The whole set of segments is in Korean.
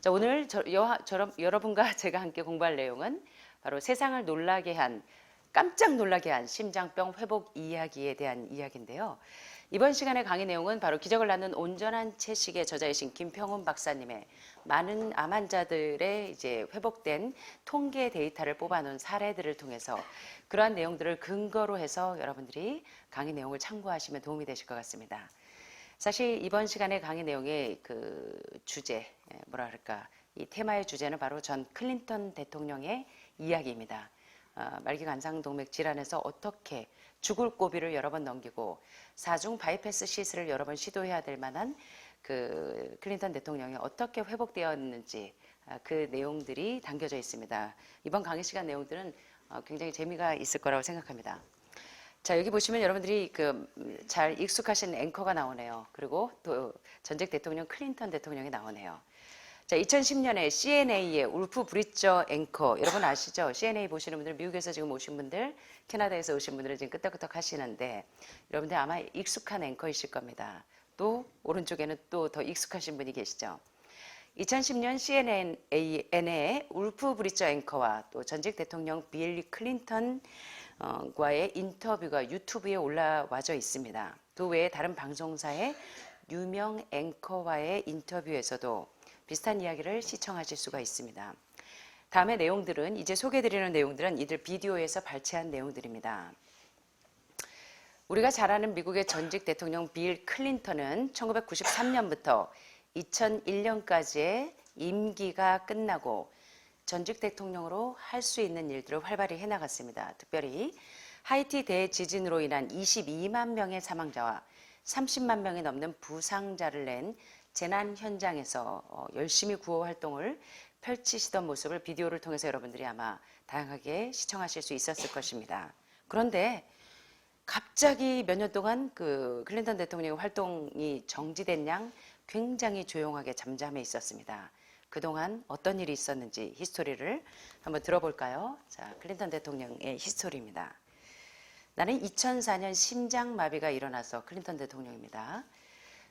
자, 오늘 저, 여, 저럼, 여러분과 제가 함께 공부할 내용은 바로 세상을 놀라게 한 깜짝 놀라게 한 심장병 회복 이야기에 대한 이야기인데요. 이번 시간의 강의 내용은 바로 기적을 낳는 온전한 채식의 저자이신 김평훈 박사님의 많은 암 환자들의 이제 회복된 통계 데이터를 뽑아놓은 사례들을 통해서 그러한 내용들을 근거로 해서 여러분들이 강의 내용을 참고하시면 도움이 되실 것 같습니다. 사실 이번 시간의 강의 내용의 그 주제, 예, 뭐라 그럴까, 이 테마의 주제는 바로 전 클린턴 대통령의 이야기입니다. 어, 말기 간상 동맥 질환에서 어떻게 죽을 고비를 여러 번 넘기고 사중 바이패스 시술을 여러 번 시도해야 될 만한 그 클린턴 대통령이 어떻게 회복되었는지 아, 그 내용들이 담겨져 있습니다. 이번 강의 시간 내용들은 어, 굉장히 재미가 있을 거라고 생각합니다. 자 여기 보시면 여러분들이 그 잘 익숙하신 앵커가 나오네요. 그리고 또 전직 대통령 클린턴 대통령이 나오네요. 자 2010년에 CNA의 울프 브리처 앵커 여러분 아시죠? CNA 보시는 분들 미국에서 지금 오신 분들 캐나다에서 오신 분들은 지금 끄떡끄떡 하시는데 여러분들 아마 익숙한 앵커이실 겁니다. 또 오른쪽에는 또 더 익숙하신 분이 계시죠? 2010년 CNN의 울프 브리처 앵커와 또 전직 대통령 빌 클린턴 어, 과의 인터뷰가 유튜브에 올라와져 있습니다. 그 외에 다른 방송사의 유명 앵커와의 인터뷰에서도 비슷한 이야기를 시청하실 수가 있습니다. 다음의 내용들은 이제 소개드리는 내용들은 이들 비디오에서 발췌한 내용들입니다. 우리가 잘 아는 미국의 전직 대통령 빌 클린턴은 1993년부터 2001년까지의 임기가 끝나고 전직 대통령으로 할 수 있는 일들을 활발히 해나갔습니다. 특별히 하이티 대지진으로 인한 22만 명의 사망자와 30만 명이 넘는 부상자를 낸 재난 현장에서 어, 열심히 구호 활동을 펼치시던 모습을 비디오를 통해서 여러분들이 아마 다양하게 시청하실 수 있었을 것입니다. 그런데 갑자기 몇 년 동안 그 클린턴 대통령의 활동이 정지된 양 굉장히 조용하게 잠잠해 있었습니다. 그동안 어떤 일이 있었는지 히스토리를 한번 들어볼까요? 자, 클린턴 대통령의 히스토리입니다. 나는 2004년 심장마비가 일어나서 클린턴 대통령입니다.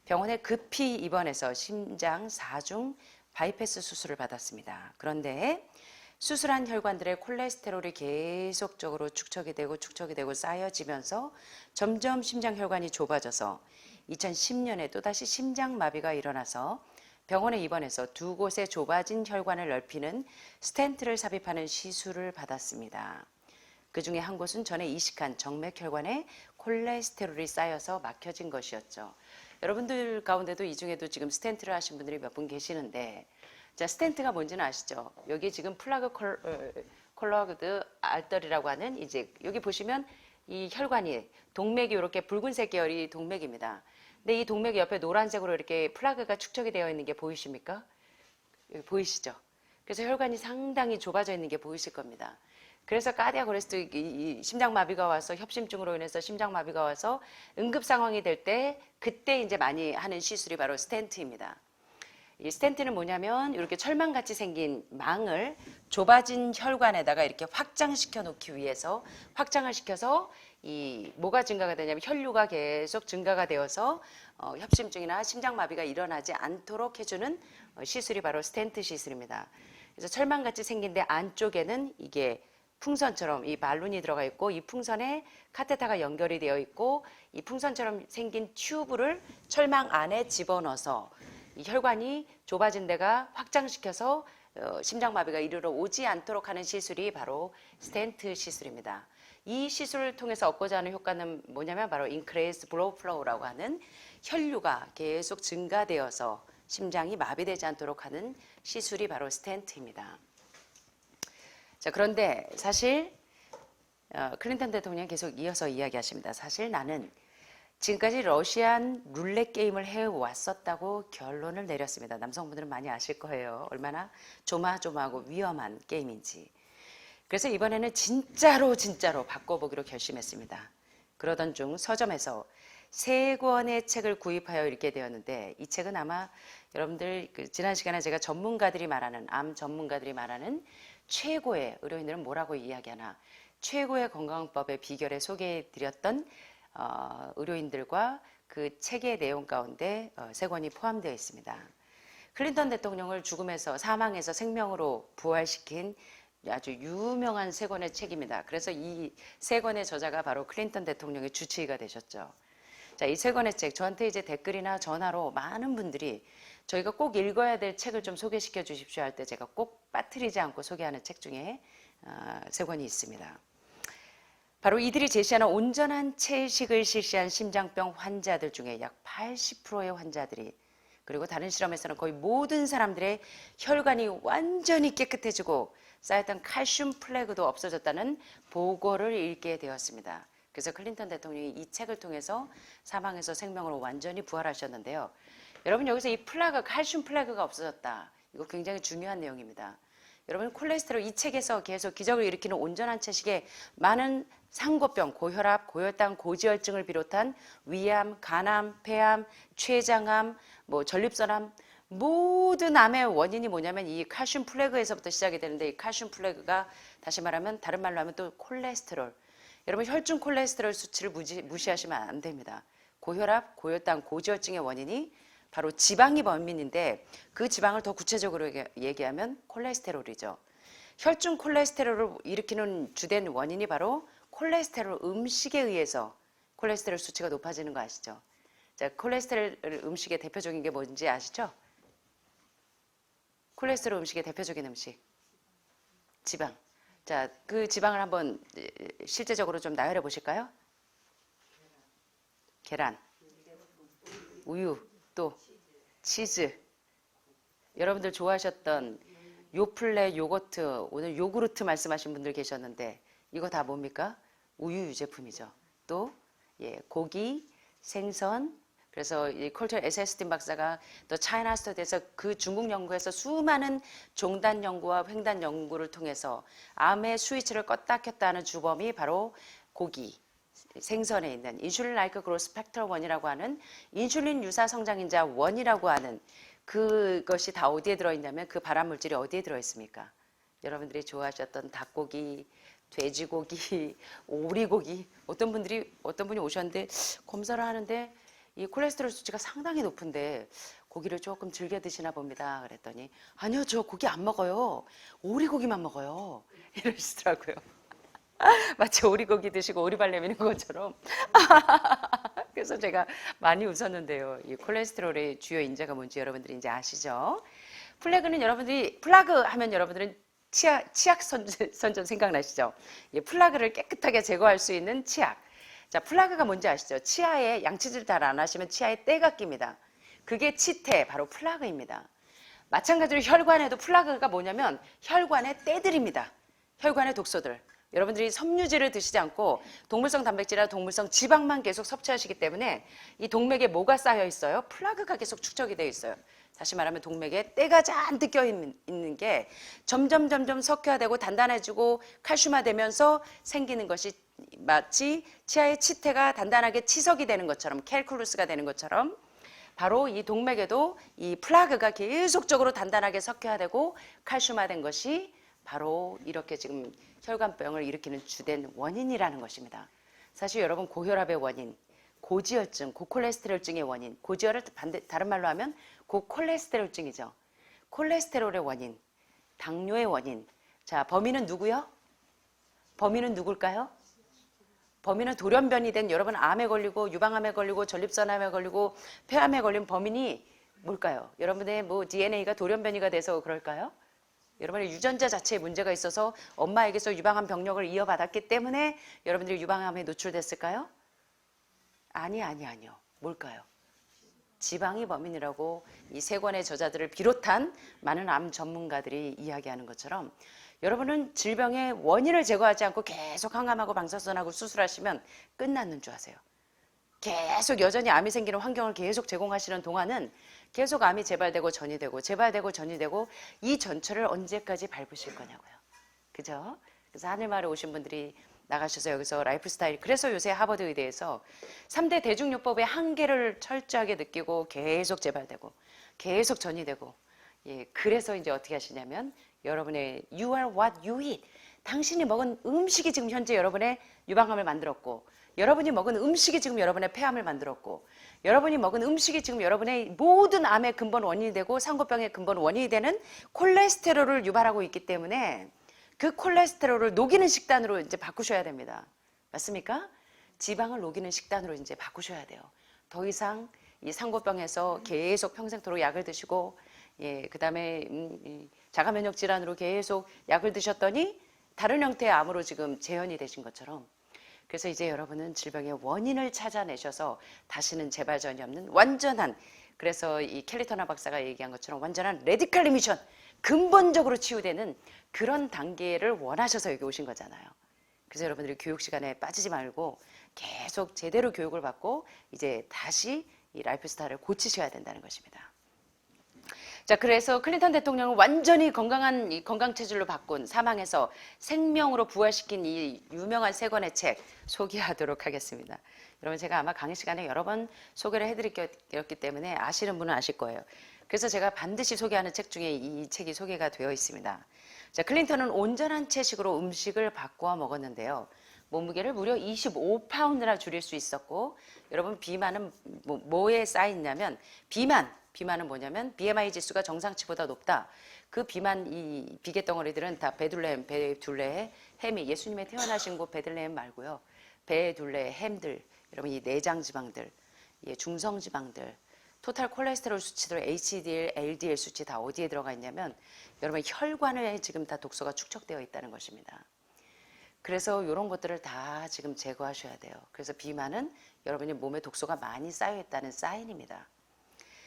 병원에 급히 입원해서 심장 4중 바이패스 수술을 받았습니다. 그런데 수술한 혈관들의 콜레스테롤이 계속적으로 축적이 되고 축적이 되고 쌓여지면서 점점 심장 혈관이 좁아져서 2010년에 또다시 심장마비가 일어나서 병원에 입원해서 두 곳의 좁아진 혈관을 넓히는 스텐트를 삽입하는 시술을 받았습니다. 그 중에 한 곳은 전에 이식한 정맥혈관에 콜레스테롤이 쌓여서 막혀진 것이었죠. 여러분들 가운데도 이 중에도 지금 스텐트를 하신 분들이 몇 분 계시는데, 자, 스텐트가 뭔지는 아시죠? 여기 지금 플라그 콜, 어, 콜러그드 알떨이라고 하는 이제 여기 보시면 이 혈관이 동맥이 이렇게 붉은색 계열이 동맥입니다. 근데 이 동맥 옆에 노란색으로 이렇게 플라그가 축적이 되어 있는 게 보이십니까? 보이시죠? 그래서 혈관이 상당히 좁아져 있는 게 보이실 겁니다. 그래서 까디아 고레스트 이 심장마비가 와서 협심증으로 인해서 심장마비가 와서 응급 상황이 될 때 그때 이제 많이 하는 시술이 바로 스텐트입니다. 이 스텐트는 뭐냐면 이렇게 철망같이 생긴 망을 좁아진 혈관에다가 이렇게 확장시켜 놓기 위해서 확장을 시켜서 이 뭐가 증가가 되냐면 혈류가 계속 증가가 되어서 어, 협심증이나 심장마비가 일어나지 않도록 해주는 어, 시술이 바로 스텐트 시술입니다. 그래서 철망같이 생긴데 안쪽에는 이게 풍선처럼 이 발룬이 들어가 있고 이 풍선에 카테타가 연결이 되어 있고 이 풍선처럼 생긴 튜브를 철망 안에 집어넣어서 이 혈관이 좁아진 데가 확장시켜서 어, 심장마비가 이르러 오지 않도록 하는 시술이 바로 스텐트 시술입니다. 이 시술을 통해서 얻고자 하는 효과는 뭐냐면 바로 increase blood flow라고 하는 혈류가 계속 증가되어서 심장이 마비되지 않도록 하는 시술이 바로 스텐트입니다. 자, 그런데 사실 어, 클린턴 대통령이 계속 이어서 이야기하십니다. 사실 나는 지금까지 러시안 룰렛 게임을 해왔었다고 결론을 내렸습니다. 남성분들은 많이 아실 거예요. 얼마나 조마조마하고 위험한 게임인지. 그래서 이번에는 진짜로 진짜로 바꿔보기로 결심했습니다. 그러던 중 서점에서 세 권의 책을 구입하여 읽게 되었는데 이 책은 아마 여러분들 그 지난 시간에 제가 전문가들이 말하는 암 전문가들이 말하는 최고의 의료인들은 뭐라고 이야기하나 최고의 건강법의 비결에 소개해 드렸던 어, 의료인들과 그 책의 내용 가운데 어, 세 권이 포함되어 있습니다. 클린턴 대통령을 죽음에서 사망에서 생명으로 부활시킨 아주 유명한 세 권의 책입니다. 그래서 이 세 권의 저자가 바로 클린턴 대통령의 주치의가 되셨죠. 자, 이 세 권의 책 저한테 이제 댓글이나 전화로 많은 분들이 저희가 꼭 읽어야 될 책을 좀 소개시켜 주십시오 할 때 제가 꼭 빠뜨리지 않고 소개하는 책 중에 아, 세 권이 있습니다. 바로 이들이 제시하는 온전한 채식을 실시한 심장병 환자들 중에 약 80%의 환자들이 그리고 다른 실험에서는 거의 모든 사람들의 혈관이 완전히 깨끗해지고 쌓였던 칼슘 플래그도 없어졌다는 보고를 읽게 되었습니다. 그래서 클린턴 대통령이 이 책을 통해서 사망에서 생명으로 완전히 부활하셨는데요. 여러분 여기서 이 플라그, 칼슘 플래그가 없어졌다. 이거 굉장히 중요한 내용입니다. 여러분 콜레스테롤 이 책에서 계속 기적을 일으키는 온전한 채식에 많은 상고병, 고혈압, 고혈당, 고지혈증을 비롯한 위암, 간암, 폐암, 췌장암, 뭐 전립선암 모든 암의 원인이 뭐냐면 이 칼슘 플래그에서부터 시작이 되는데 이 칼슘 플래그가 다시 말하면 다른 말로 하면 또 콜레스테롤. 여러분 혈중 콜레스테롤 수치를 무시, 무시하시면 안 됩니다. 고혈압, 고혈당, 고지혈증의 원인이 바로 지방이 원인인데 그 지방을 더 구체적으로 얘기- 얘기하면 콜레스테롤이죠. 혈중 콜레스테롤을 일으키는 주된 원인이 바로 콜레스테롤 음식에 의해서 콜레스테롤 수치가 높아지는 거 아시죠? 자, 콜레스테롤 음식의 대표적인 게 뭔지 아시죠? 콜레스테롤 음식의 대표적인 음식 지방. 자, 그 지방을 한번 실제적으로 좀 나열해 보실까요? 계란, 우유, 또 치즈. 여러분들 좋아하셨던 요플레 요거트, 오늘 요구르트 말씀하신 분들 계셨는데 이거 다 뭡니까? 우유 유제품이죠. 또 예, 고기, 생선. 그래서 이 콜처 에세스틴 박사가 또 차이나 스터디에서 그 중국 연구에서 수많은 종단 연구와 횡단 연구를 통해서 암의 스위치를 껐다 켰다 하는 주범이 바로 고기, 생선에 있는 인슐린 라이크 그로스 팩터 원이라고 하는 인슐린 유사 성장인자 원이라고 하는 그것이 다 어디에 들어있냐면 그 발암 물질이 어디에 들어있습니까? 여러분들이 좋아하셨던 닭고기, 돼지고기, 오리고기 어떤 분들이 어떤 분이 오셨는데 검사를 하는데 이 콜레스테롤 수치가 상당히 높은데 고기를 조금 즐겨 드시나 봅니다. 그랬더니 아니요 저 고기 안 먹어요. 오리고기만 먹어요. 이러시더라고요. 마치 오리고기 드시고 오리발 내미는 것처럼. 그래서 제가 많이 웃었는데요. 이 콜레스테롤의 주요 인자가 뭔지 여러분들이 이제 아시죠? 플래그는 여러분들이 플라그 하면 여러분들은 치약, 치약 선전, 생각나시죠? 이 플라그를 깨끗하게 제거할 수 있는 치약. 자, 플라그가 뭔지 아시죠? 치아에 양치질 잘 안 하시면 치아에 때가 낍니다. 그게 치태, 바로 플라그입니다. 마찬가지로 혈관에도 플라그가 뭐냐면 혈관의 때들입니다. 혈관의 독소들. 여러분들이 섬유질을 드시지 않고 동물성 단백질이나 동물성 지방만 계속 섭취하시기 때문에 이 동맥에 뭐가 쌓여 있어요? 플라그가 계속 축적이 되어 있어요. 다시 말하면 동맥에 때가 잔뜩 껴 있는 게 점점 점점 석회화되고 단단해지고 칼슘화되면서 생기는 것이 마치 치아의 치태가 단단하게 치석이 되는 것처럼 캘쿨루스가 되는 것처럼 바로 이 동맥에도 이 플라그가 계속적으로 단단하게 석회화되고 칼슘화된 것이 바로 이렇게 지금 혈관병을 일으키는 주된 원인이라는 것입니다. 사실 여러분 고혈압의 원인, 고지혈증, 고콜레스테롤증의 원인, 고지혈을 반대 다른 말로 하면 고콜레스테롤증이죠. 콜레스테롤의 원인, 당뇨의 원인. 자, 범인은 누구요? 범인은 누굴까요? 범인은 돌연변이 된 여러분 암에 걸리고 유방암에 걸리고 전립선암에 걸리고 폐암에 걸린 범인이 뭘까요? 여러분의 뭐 DNA가 돌연변이가 돼서 그럴까요? 여러분의 유전자 자체에 문제가 있어서 엄마에게서 유방암 병력을 이어받았기 때문에 여러분들이 유방암에 노출됐을까요? 아니 아니 아니요. 뭘까요? 지방이 범인이라고 이 세 권의 저자들을 비롯한 많은 암 전문가들이 이야기하는 것처럼 여러분은 질병의 원인을 제거하지 않고 계속 항암하고 방사선하고 수술하시면 끝났는 줄 아세요. 계속 여전히 암이 생기는 환경을 계속 제공하시는 동안은 계속 암이 재발되고 전이되고 재발되고 전이되고 이 전철을 언제까지 밟으실 거냐고요. 그죠? 그래서 하늘마을에 오신 분들이 나가셔서 여기서 라이프 스타일 그래서 요새 하버드 의대에서 3대 대중요법의 한계를 철저하게 느끼고 계속 재발되고 계속 전이되고 예, 그래서 이제 어떻게 하시냐면 여러분의 you are what you eat. 당신이 먹은 음식이 지금 현재 여러분의 유방암을 만들었고 여러분이 먹은 음식이 지금 여러분의 폐암을 만들었고 여러분이 먹은 음식이 지금 여러분의 모든 암의 근본 원인이 되고 상고병의 근본 원인이 되는 콜레스테롤을 유발하고 있기 때문에 그 콜레스테롤을 녹이는 식단으로 이제 바꾸셔야 됩니다. 맞습니까? 지방을 녹이는 식단으로 이제 바꾸셔야 돼요. 더 이상 이 상고병에서 계속 평생토록 약을 드시고 예, 그다음에 음, 이 자가 면역 질환으로 계속 약을 드셨더니 다른 형태의 암으로 지금 재현이 되신 것처럼 그래서 이제 여러분은 질병의 원인을 찾아내셔서 다시는 재발전이 없는 완전한 그래서 이 켈리터나 박사가 얘기한 것처럼 완전한 레디칼 리미션 근본적으로 치유되는 그런 단계를 원하셔서 여기 오신 거잖아요. 그래서 여러분들이 교육 시간에 빠지지 말고 계속 제대로 교육을 받고 이제 다시 이 라이프 스타일을 고치셔야 된다는 것입니다. 자, 그래서 클린턴 대통령은 완전히 건강한 이 건강 체질로 바꾼 사망에서 생명으로 부활시킨 이 유명한 세 권의 책 소개하도록 하겠습니다. 여러분 제가 아마 강의 시간에 여러 번 소개를 해드렸기 때문에 아시는 분은 아실 거예요. 그래서 제가 반드시 소개하는 책 중에 이 책이 소개가 되어 있습니다. 자, 클린턴은 온전한 채식으로 음식을 바꾸어 먹었는데요. 몸무게를 무려 25파운드나 줄일 수 있었고 여러분 비만은 뭐, 뭐에 쌓이냐면 비만 비만은 뭐냐면 BMI 지수가 정상치보다 높다. 그 비만 이 비계 덩어리들은 다 베들레헴 베둘레의 햄이 예수님의 태어나신 곳 베들레헴 말고요. 베둘레 햄들 여러분 이 내장 지방들 예, 중성 지방들 토탈 콜레스테롤 수치들 HDL, LDL 수치 다 어디에 들어가 있냐면 여러분 혈관에 지금 다 독소가 축적되어 있다는 것입니다. 그래서 이런 것들을 다 지금 제거하셔야 돼요. 그래서 비만은 여러분의 몸에 독소가 많이 쌓여 있다는 사인입니다.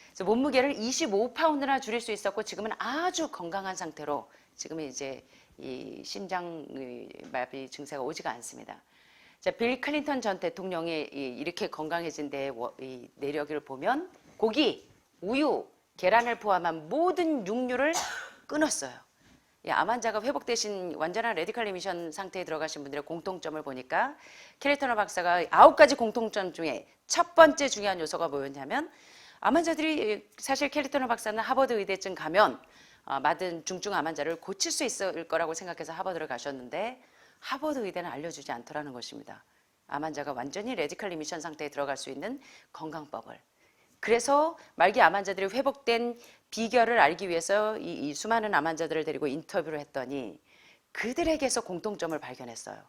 그래서 몸무게를 25파운드나 줄일 수 있었고 지금은 아주 건강한 상태로 지금은 이제 이 심장 마비 증세가 오지가 않습니다. 자, 빌 클린턴 전 대통령이 이- 이렇게 건강해진 이 내력을 보면 고기, 우유, 계란을 포함한 모든 육류를 끊었어요. 이암 환자가 회복되신 완전한 레디칼 리미션 상태에 들어가신 분들의 공통점을 보니까 캐리터너 박사가 아홉 가지 공통점 중에 첫 번째 중요한 요소가 뭐였냐면 암 환자들이 사실 캐리터너 박사는 하버드 의대쯤 가면 어, 맞은 중증 암 환자를 고칠 수 있을 거라고 생각해서 하버드를 가셨는데 하버드 의대는 알려주지 않더라는 것입니다. 암 환자가 완전히 레디칼 리미션 상태에 들어갈 수 있는 건강법을. 그래서 말기 암 환자들이 회복된 비결을 알기 위해서 이, 이 수많은 암 환자들을 데리고 인터뷰를 했더니 그들에게서 공통점을 발견했어요.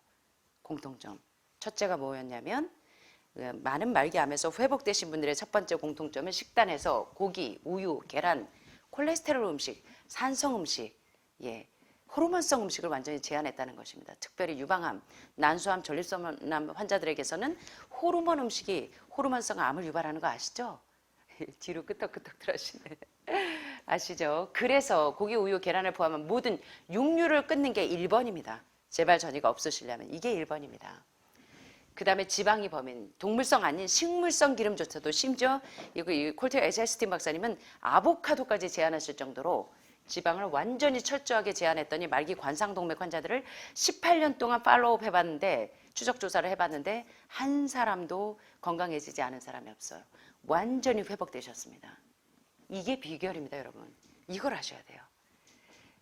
공통점. 첫째가 뭐였냐면 그 많은 말기암에서 회복되신 분들의 첫 번째 공통점은 식단에서 고기, 우유, 계란, 콜레스테롤 음식, 산성 음식, 예, 호르몬성 음식을 완전히 제한했다는 것입니다. 특별히 유방암, 난수암, 전립선암 환자들에게서는 호르몬 음식이 호르몬성 암을 유발하는 거 아시죠? 뒤로 끄덕끄덕 들으시네. 아시죠? 그래서 고기, 우유, 계란을 포함한 모든 육류를 끊는 게 1번입니다. 재발 전이가 없으시려면 이게 1번입니다. 그 다음에 지방이 범인, 동물성 아닌 식물성 기름조차도 심지어 이 콜트 에제스틴 박사님은 아보카도까지 제한하실 정도로 지방을 완전히 철저하게 제한했더니 말기 관상동맥 환자들을 18년 동안 팔로우업 해봤는데 추적 조사를 해봤는데 한 사람도 건강해지지 않은 사람이 없어요. 완전히 회복되셨습니다. 이게 비결입니다, 여러분. 이걸 아셔야 돼요.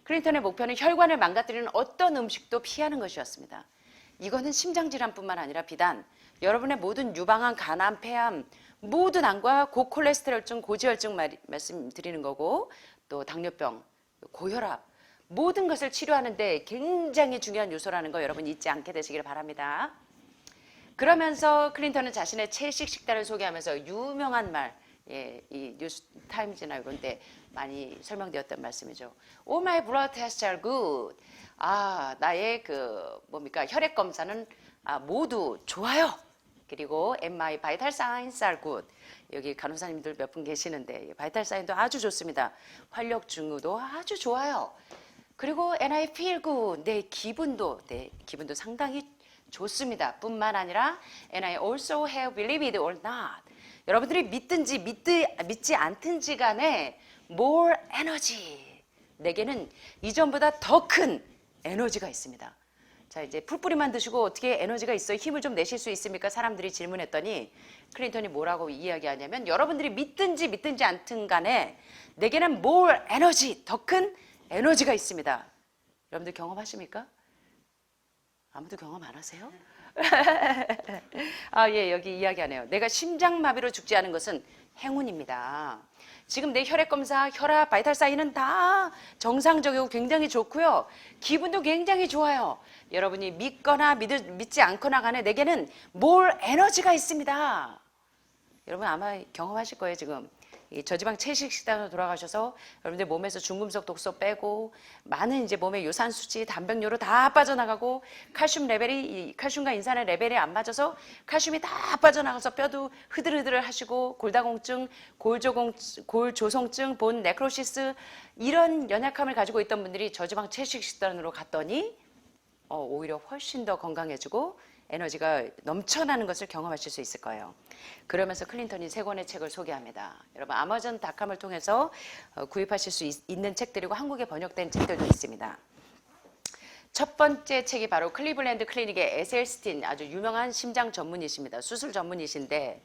클린턴의 목표는 혈관을 망가뜨리는 어떤 음식도 피하는 것이었습니다. 이거는 심장질환뿐만 아니라 비단 여러분의 모든 유방암, 간암, 폐암 모든 암과 고콜레스테롤증, 고지혈증 말, 말씀드리는 거고 또 당뇨병, 고혈압 모든 것을 치료하는데 굉장히 중요한 요소라는 거 여러분 잊지 않게 되시길 바랍니다. 그러면서 클린턴은 자신의 채식 식단을 소개하면서 유명한 말, 예, 이 뉴스 타임즈나 이런데 많이 설명되었던 말씀이죠. All my blood tests are good. 아, 나의 그 뭡니까 혈액 검사는 아, 모두 좋아요. 그리고 and my vital signs are good. 여기 간호사님들 몇 분 계시는데 바이탈 사인도 아주 좋습니다. 활력 증후도 아주 좋아요. 그리고 and I feel good. 내 기분도 내 기분도 상당히 좋습니다. 뿐만 아니라 and I also have believed or not. 여러분들이 믿든지 믿드, 믿지 않든지 간에 more energy. 내게는 이전보다 더 큰 에너지가 있습니다. 자, 이제 풀뿌리만 드시고 어떻게 에너지가 있어 힘을 좀 내실 수 있습니까? 사람들이 질문했더니 클린턴이 뭐라고 이야기하냐면 여러분들이 믿든지 믿든지 않든 간에 내게는 more 에너지, 더큰 에너지가 있습니다. 여러분들 경험하십니까? 아무도 경험 안 하세요? 아, 예, 여기 이야기하네요. 내가 심장마비로 죽지 않은 것은 행운입니다. 지금 내 혈액 검사, 혈압, 바이탈 사인은 다 정상적이고 굉장히 좋고요. 기분도 굉장히 좋아요. 여러분이 믿거나 믿, 믿지 않거나 간에 내게는 뭘 에너지가 있습니다. 여러분 아마 경험하실 거예요 지금 이 저지방 채식 식단으로 돌아가셔서 여러분들 몸에서 중금속 독소 빼고 많은 이제 몸의 요산 수치 단백뇨로 다 빠져나가고 칼슘 레벨이 이 칼슘과 인산의 레벨이 안 맞아서 칼슘이 다 빠져나가서 뼈도 흐들흐들 하시고 골다공증 골조공 골조성증 본 네크로시스 이런 연약함을 가지고 있던 분들이 저지방 채식 식단으로 갔더니 어, 오히려 훨씬 더 건강해지고 에너지가 넘쳐나는 것을 경험하실 수 있을 거예요. 그러면서 클린턴이 세 권의 책을 소개합니다. 여러분 아마존 닷컴을 통해서 어, 구입하실 수 있, 는 책들이고 한국에 번역된 책들도 있습니다. 첫 번째 책이 바로 클리블랜드 클리닉의 에셀스틴 아주 유명한 심장 전문의십니다. 수술 전문의신데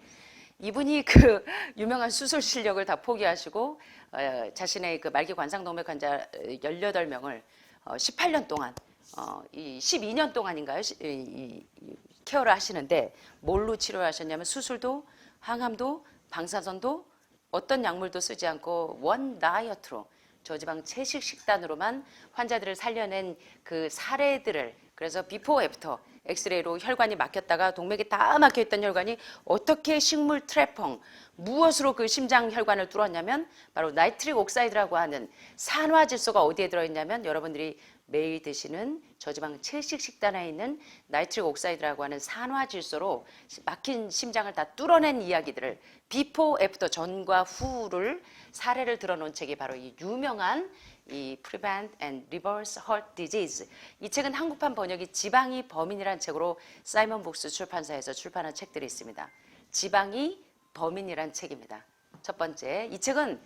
이분이 그 유명한 수술 실력을 다 포기하시고 어, 자신의 그 말기 관상동맥 환자 18명을 어, 18년 동안 어, 이 12년 동안인가요? 이- 이 케어를 하시는데 뭘로 치료하셨냐면 수술도 항암도 방사선도 어떤 약물도 쓰지 않고 원 다이어트로 저지방 채식 식단으로만 환자들을 살려낸 그 사례들을 그래서 비포 애프터 엑스레이로 혈관이 막혔다가 동맥이 다 막혀 있던 혈관이 어떻게 식물 트래펑 무엇으로 그 심장 혈관을 뚫었냐면 바로 나이트릭 옥사이드라고 하는 산화 질소가 어디에 들어 있냐면 여러분들이 매일 드시는 저지방 채식 식단에 있는 나이트릭 옥사이드라고 하는 산화 질소로 막힌 심장을 다 뚫어낸 이야기들을 비포 애프터 전과 후를 사례를 들어놓은 책이 바로 이 유명한 이 Prevent and Reverse Heart Disease 이 책은 한국판 번역이 지방이 범인이라는 책으로 사이먼 복스 출판사에서 출판한 책들이 있습니다. 지방이 범인이란 책입니다. 첫 번째 이 책은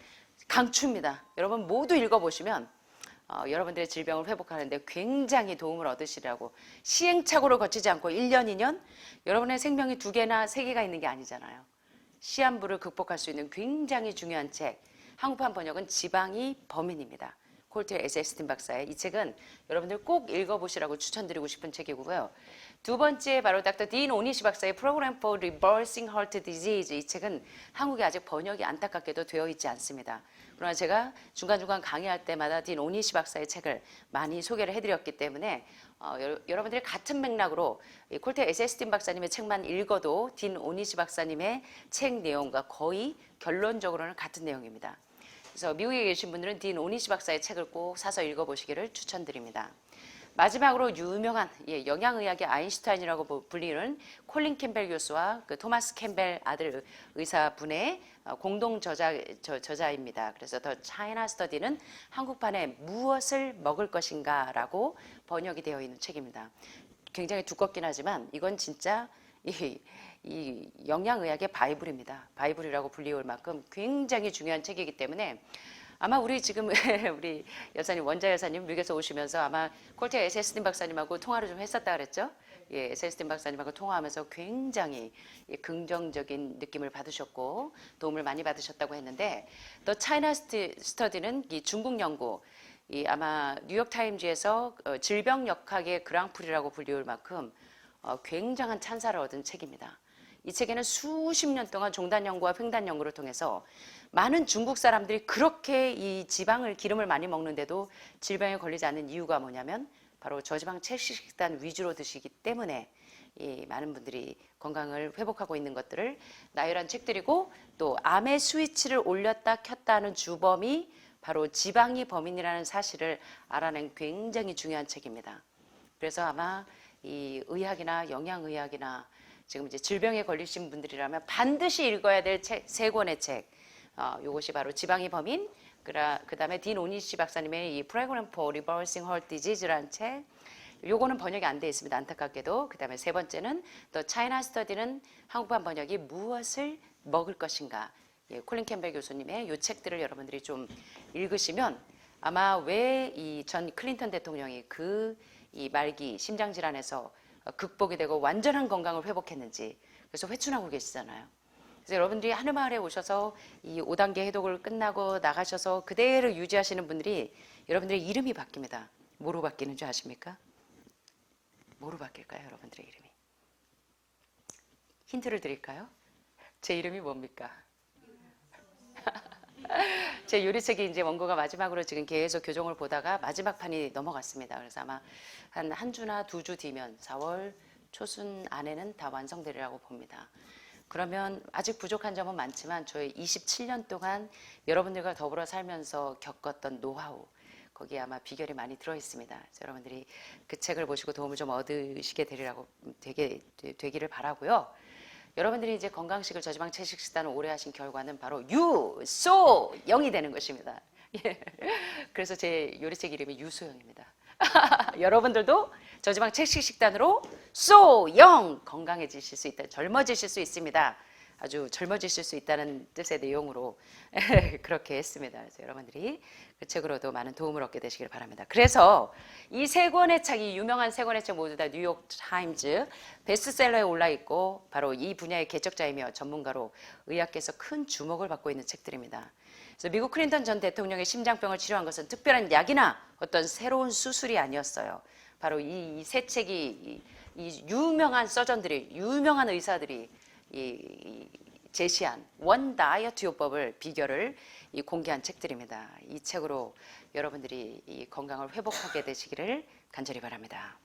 강추입니다. 여러분 모두 읽어보시면 어, 여러분들의 질병을 회복하는데 굉장히 도움을 얻으시라고 시행착오를 거치지 않고 1년, 2년 여러분의 생명이 두 개나 세 개가 있는 게 아니잖아요. 시한부를 극복할 수 있는 굉장히 중요한 책. 한국판 번역은 지방이 범인입니다. 콜트 에세스틴 박사의 이 책은 여러분들 꼭 읽어보시라고 추천드리고 싶은 책이고요. 두 번째 바로 닥터 딘 오니시 박사의 Program for Reversing Heart Disease 이 책은 한국에 아직 번역이 안타깝게도 되어 있지 않습니다. 그러나 제가 중간중간 강의할 때마다 딘 오니시 박사의 책을 많이 소개를 해드렸기 때문에 어, 여러, 분들이 같은 맥락으로 이 콜테 에세스틴 박사님의 책만 읽어도 딘 오니시 박사님의 책 내용과 거의 결론적으로는 같은 내용입니다. 그래서 미국에 계신 분들은 딘 오니시 박사의 책을 꼭 사서 읽어보시기를 추천드립니다. 마지막으로 유명한 예, 영양의학의 아인슈타인이라고 부- 불리는 콜린 캠벨 교수와 그 토마스 캠벨 아들 의사분의 어, 공동 저자, 저, 저자입니다. 그래서 더 차이나 스터디는 한국판에 무엇을 먹을 것인가라고 번역이 되어 있는 책입니다. 굉장히 두껍긴 하지만 이건 진짜 이, 이 영양의학의 바이블입니다. 바이블이라고 불리울 만큼 굉장히 중요한 책이기 때문에 아마 우리 지금 우리 여사님 원자 여사님 미국에서 오시면서 아마 콜테 에세스틴 박사님하고 통화를 좀 했었다 그랬죠? 예, 에세스틴 박사님하고 통화하면서 굉장히 예, 긍정적인 느낌을 받으셨고 도움을 많이 받으셨다고 했는데 더 차이나 스터디는 이 중국 연구 이 아마 뉴욕 타임즈에서 어, 질병 역학의 그랑프리라고 불리울 만큼 어, 굉장한 찬사를 얻은 책입니다. 이 책에는 수십 년 동안 종단 연구와 횡단 연구를 통해서 많은 중국 사람들이 그렇게 이 지방을 기름을 많이 먹는데도 질병에 걸리지 않는 이유가 뭐냐면 바로 저지방 채식 식단 위주로 드시기 때문에 이 많은 분들이 건강을 회복하고 있는 것들을 나열한 책들이고 또 암의 스위치를 올렸다 켰다 하는 주범이 바로 지방이 범인이라는 사실을 알아낸 굉장히 중요한 책입니다. 그래서 아마 이 의학이나 영양의학이나 지금 이제 질병에 걸리신 분들이라면 반드시 읽어야 될책세 권의 책. 어, 이것이 바로 지방이 범인. 그 다음에 딘 오니시 박사님의 이 Program for Reversing Heart Disease라는 책. 요거는 번역이 안 돼 있습니다. 안타깝게도. 그 다음에 세 번째는 또 차이나 스터디는 한국판 번역이 무엇을 먹을 것인가. 예, 콜린 캠벨 교수님의 이 책들을 여러분들이 좀 읽으시면 아마 왜 이 전 클린턴 대통령이 그 이 말기 심장 질환에서 극복이 되고 완전한 건강을 회복했는지 그래서 회춘하고 계시잖아요. 그래서 여러분들이 하늘마을에 오셔서 이 5단계 해독을 끝나고 나가셔서 그대로 유지하시는 분들이 여러분들의 이름이 바뀝니다. 뭐로 바뀌는 줄 아십니까? 뭐로 바뀔까요, 여러분들의 이름이? 힌트를 드릴까요? 제 이름이 뭡니까? 제 요리책이 이제 원고가 마지막으로 지금 계속 교정을 보다가 마지막 판이 넘어갔습니다. 그래서 아마 한 한 주나 두 주 뒤면 4월 초순 안에는 다 완성되리라고 봅니다. 그러면 아직 부족한 점은 많지만 저희 27년 동안 여러분들과 더불어 살면서 겪었던 노하우 거기에 아마 비결이 많이 들어 있습니다. 여러분들이 그 책을 보시고 도움을 좀 얻으시게 되리라고 되게 되기를 바라고요. 여러분들이 이제 건강식을 저지방 채식 식단을 오래 하신 결과는 바로 유소영이 되는 것입니다. 예. 그래서 제 요리책 이름이 유소영입니다. 여러분들도 저지방 채식 식단으로 소영 건강해지실 수 있다, 젊어지실 수 있습니다. 아주 젊어지실 수 있다는 뜻의 내용으로 그렇게 했습니다. 그래서 여러분들이 그 책으로도 많은 도움을 얻게 되시길 바랍니다. 그래서 이 세 권의 책이 유명한 세 권의 책 모두 다 뉴욕 타임즈 베스트셀러에 올라 있고 바로 이 분야의 개척자이며 전문가로 의학계에서 큰 주목을 받고 있는 책들입니다. 그래서 미국 클린턴 전 대통령의 심장병을 치료한 것은 특별한 약이나 어떤 새로운 수술이 아니었어요. 바로 이 세 책이 이, 이 유명한 서전들이 유명한 의사들이 이, 이 제시한 원 다이어트 요법을 비결을 이 공개한 책들입니다. 이 책으로 여러분들이 이 건강을 회복하게 되시기를 간절히 바랍니다.